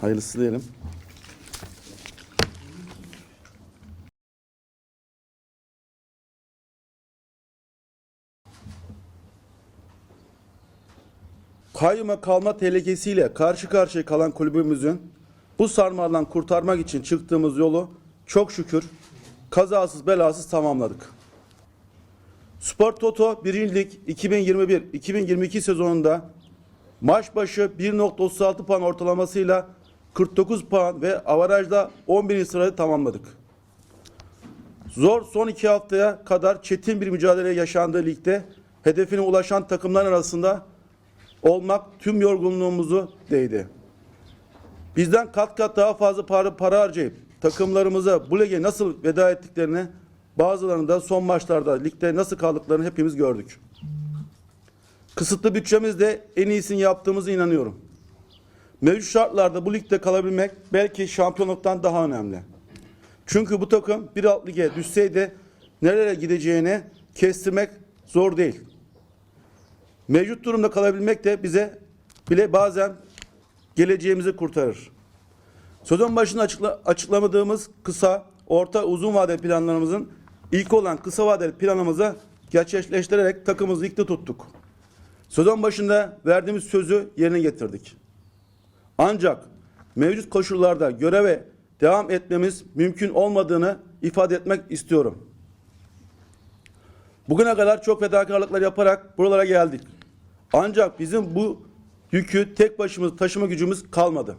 Hayırlısı diyelim. Kayyuma kalma tehlikesiyle karşı karşıya kalan kulübümüzün bu sarmaldan kurtarmak için çıktığımız yolu çok şükür kazasız belasız tamamladık. Spor Toto 1. Lig 2021-2022 sezonunda maç başı 1.36 puan ortalamasıyla 49 puan ve avarajda 11. sırayı tamamladık. Zor son iki haftaya kadar çetin bir mücadele yaşandığı ligde hedefine ulaşan takımlar arasında olmak tüm yorgunluğumuzu değdi. Bizden kat kat daha fazla para, para harcayıp takımlarımıza bu lige nasıl veda ettiklerini bazılarının da son maçlarda ligde nasıl kaldıklarını hepimiz gördük. Kısıtlı bütçemizde en iyisini yaptığımızı inanıyorum. Mevcut şartlarda bu ligde kalabilmek belki şampiyonluktan daha önemli. Çünkü bu takım bir alt lige düşseydi nereye gideceğini kestirmek zor değil. Mevcut durumda kalabilmek de bize bile bazen geleceğimizi kurtarır. Sezon başında açıkla, açıklamadığımız kısa, orta, uzun vadeli planlarımızın ilk olan kısa vadeli planımızı gerçekleştirerek takımımızı ligde tuttuk. Sezon başında verdiğimiz sözü yerine getirdik. Ancak mevcut koşullarda göreve devam etmemiz mümkün olmadığını ifade etmek istiyorum. Bugüne kadar çok fedakarlıklar yaparak buralara geldik. Ancak bizim bu yükü tek başımız taşıma gücümüz kalmadı.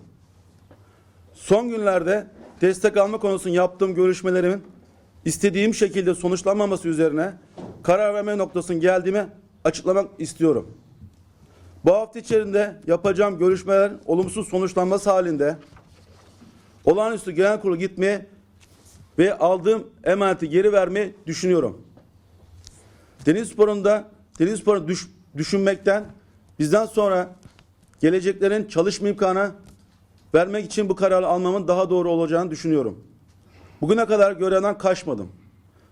Son günlerde destek alma konusunda yaptığım görüşmelerimin istediğim şekilde sonuçlanmaması üzerine karar verme noktasına geldiğimi açıklamak istiyorum. Bu hafta içerisinde yapacağım görüşmeler olumsuz sonuçlanması halinde olağanüstü genel kurulu gitmeye ve aldığım emaneti geri vermeyi düşünüyorum. Deniz sporunda deniz sporunu düş, düşünmekten bizden sonra geleceklerin çalışma imkanı vermek için bu kararı almamın daha doğru olacağını düşünüyorum. Bugüne kadar görevden kaçmadım.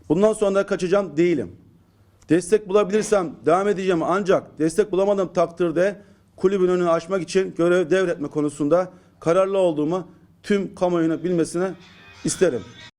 Bundan sonra da kaçacağım değilim. Destek bulabilirsem devam edeceğim ancak destek bulamadığım takdirde kulübün önünü açmak için görev devretme konusunda kararlı olduğumu tüm kamuoyuna bilmesini isterim.